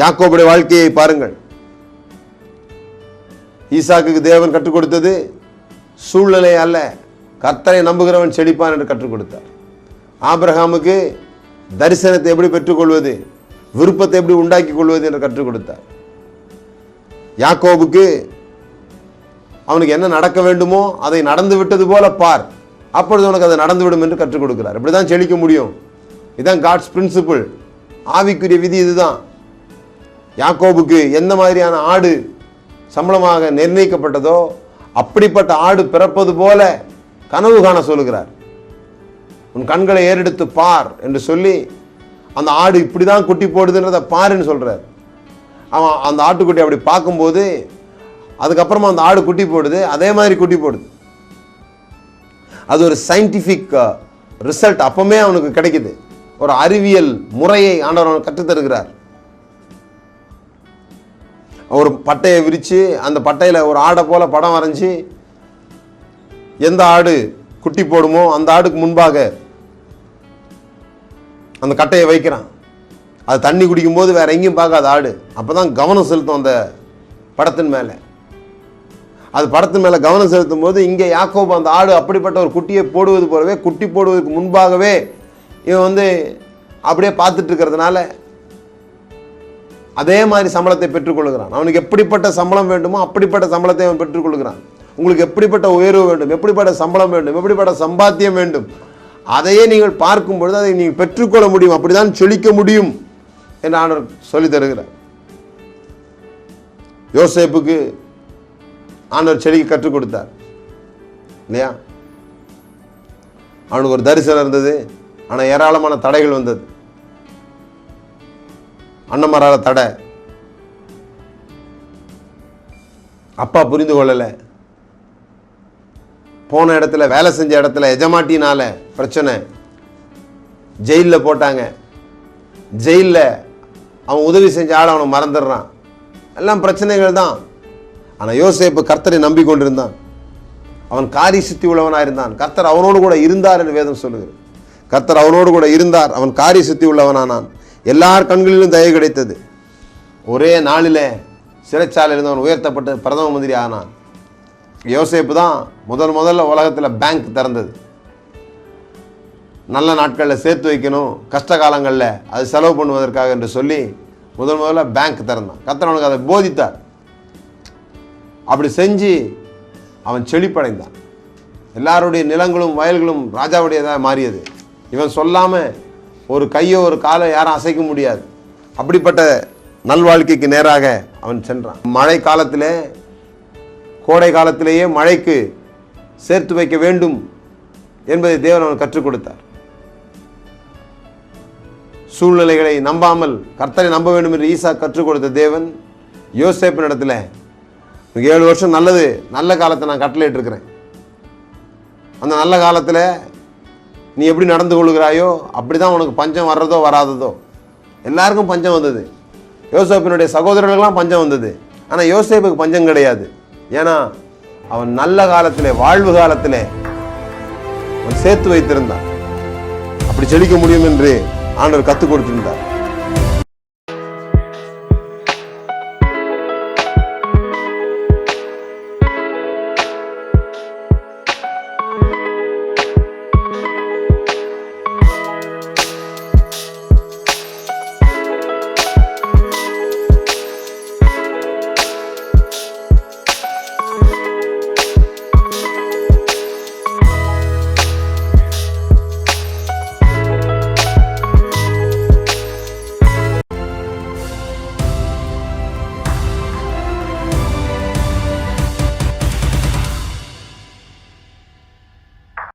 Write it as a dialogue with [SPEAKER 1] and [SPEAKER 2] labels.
[SPEAKER 1] யாக்கோபுடைய வாழ்க்கையை பாருங்கள். ஈசாக்கு தேவன் கற்றுக் கொடுத்தது சூழ்நிலை அல்ல. கர்த்தரை நம்புகிறவன் செழிப்பான் என்று கற்றுக் கொடுத்தார். ஆபிரகாமுக்கு தரிசனத்தை எப்படி பெற்றுக்கொள்வது விருப்பத்தை எப்படி உண்டாக்கி கொள்வது என்று கற்றுக் கொடுத்தார். யாக்கோபுக்கு அவனுக்கு என்ன நடக்க வேண்டுமோ அதை நடந்து விட்டது போல பார். அப்பொழுது உனக்கு அதை நடந்துவிடும் என்று கற்றுக் கொடுக்கிறார். இப்படி தான் செழிக்க முடியும். இதுதான் காட்ஸ் பிரின்சிபிள் ஆவிக்குரிய விதி இதுதான். யாக்கோபுக்கு எந்த மாதிரியான ஆடு சம்பளமாக நிர்ணயிக்கப்பட்டதோ அப்படிப்பட்ட ஆடு பிறப்பது போல கனவு காண சொல்லுகிறார். உன் கண்களை ஏறெடுத்து பார் என்று சொல்லி அந்த ஆடு இப்படி தான் குட்டி போடுதுன்றதை பாருன்னு சொல்கிறார் அவன் அந்த ஆட்டுக்குட்டி அப்படி பார்க்கும்போது அதுக்கப்புறமா அந்த ஆடு குட்டி போடுது அதே மாதிரி குட்டி போடுது. அது ஒரு சயின்டிஃபிக் ரிசல்ட் அப்போமே அவனுக்கு கிடைக்குது. ஒரு அறிவியல் முறையை ஆண்டவர் அவனுக்கு கற்றுத் தருகிறார் ஒரு பட்டையை விரித்து அந்த பட்டையில் ஒரு ஆடை போல் படம் வரைஞ்சி எந்த ஆடு குட்டி போடுமோ அந்த ஆடுக்கு முன்பாக அந்த கட்டையை வைக்கிறான். அது தண்ணி குடிக்கும்போது வேற எங்கேயும் பார்க்காத ஆடு. அப்போ தான் கவனம் செலுத்தும் அந்த படத்தின் மேலே. அது படத்தின் மேலே கவனம் செலுத்தும் போது இங்கே யாக்கோபு அந்த ஆடு அப்படிப்பட்ட ஒரு குட்டியை போடுவது போலவே குட்டி போடுவதற்கு முன்பாகவே இவன் வந்து அப்படியே பார்த்துட்டு இருக்கிறதுனால அதே மாதிரி சம்பளத்தை பெற்றுக்கொள்கிறான். அவனுக்கு எப்படிப்பட்ட சம்பளம் வேண்டுமோ அப்படிப்பட்ட சம்பளத்தை அவன் பெற்றுக்கொள்கிறான். உங்களுக்கு எப்படிப்பட்ட உயர்வு வேண்டும் எப்படிப்பட்ட சம்பளம் வேண்டும் எப்படிப்பட்ட சம்பாத்தியம் வேண்டும் அதையே நீங்கள் பார்க்கும் பொழுது அதை நீங்கள் பெற்றுக்கொள்ள முடியும். அப்படிதான் செழிக்க முடியும் என்று ஆண்டவர் சொல்லித் தருகிறார். யோசேப்புக்கு ஆண்டவர் செடிக்கு கற்றுக் கொடுத்தார். இல்லையா? அவனுக்கு ஒரு தரிசனம் இருந்தது. ஆனால் ஏராளமான தடைகள் வந்தது. அன்னமரால தடை. அப்பா புரிந்து கொள்ளலை. போன இடத்துல வேலை செஞ்ச இடத்துல எஜமாட்டினால பிரச்சனை. ஜெயிலில் போட்டாங்க. ஜெயிலில் அவன் உதவி செஞ்ச ஆள் அவனை மறந்துடுறான். எல்லாம் பிரச்சனைகள் தான். ஆனால் யோசேப்பு கர்த்தரை நம்பிக்கொண்டிருந்தான் அவன் காரி சித்தி உள்ளவனாக இருந்தான். கர்த்தர் அவனோடு கூட இருந்தார் என்று வேதம் சொல்லுகிறது. கர்த்தர் அவனோடு கூட இருந்தார். அவன் காரி சித்தி உள்ளவனானான். எல்லார் கண்களிலும் தயவு கிடைத்தது. ஒரே நாளில் சிறைச்சாலையில் அவன் உயர்த்தப்பட்டு பிரதம மந்திரி ஆனான். யோசேப்பு தான் முதல் முதல்ல உலகத்தில் பேங்க் திறந்தது. நல்ல நாட்களில் சேர்த்து வைக்கணும் கஷ்ட காலங்களில் அது செலவு பண்ணுவதற்காக என்று சொல்லி முதல் முதல்ல பேங்க் திறந்தான். கத்தனவனுக்கு அதை போதித்தார். அப்படி செஞ்சு அவன் செழிப்படைந்தான். எல்லாருடைய நிலங்களும் வயல்களும் ராஜாவுடையதாக மாறியது. இவன் சொல்லாமல் ஒரு கையோ ஒரு காலை யாரும் அசைக்க முடியாது. அப்படிப்பட்ட நல்வாழ்க்கைக்கு நேராக அவன் சென்றான். மழை காலத்தில் கோடை காலத்திலேயே மழைக்கு சேர்த்து வைக்க வேண்டும் என்பதை தேவன் அவன் கற்றுக் கொடுத்தார். சூழ்நிலைகளை நம்பாமல் கர்த்தரை நம்ப வேண்டும் என்று ஈசா கற்றுக் கொடுத்த தேவன் யோசேப்பு இடத்துல ஏழு வருஷம் நல்லது நல்ல காலத்தை நான் கட்டளையிட்டு இருக்கிறேன் அந்த நல்ல காலத்தில் நீ எப்படி நடந்து கொள்கிறாயோ அப்படி தான் உனக்கு பஞ்சம் வர்றதோ வராததோ. எல்லாருக்கும் பஞ்சம் வந்தது. யோசேப்பினுடைய சகோதரர்களுக்கெல்லாம் பஞ்சம் வந்தது. ஆனால் யோசேப்புக்கு பஞ்சம் கிடையாது. ஏன்னா அவன் நல்ல காலத்தில் வாழ்வு காலத்திலே அவன் சேர்த்து வைத்திருந்தான். அப்படி செழிக்க முடியும் என்று ஆண்டவர் கற்றுக் கொடுத்திருந்தார்.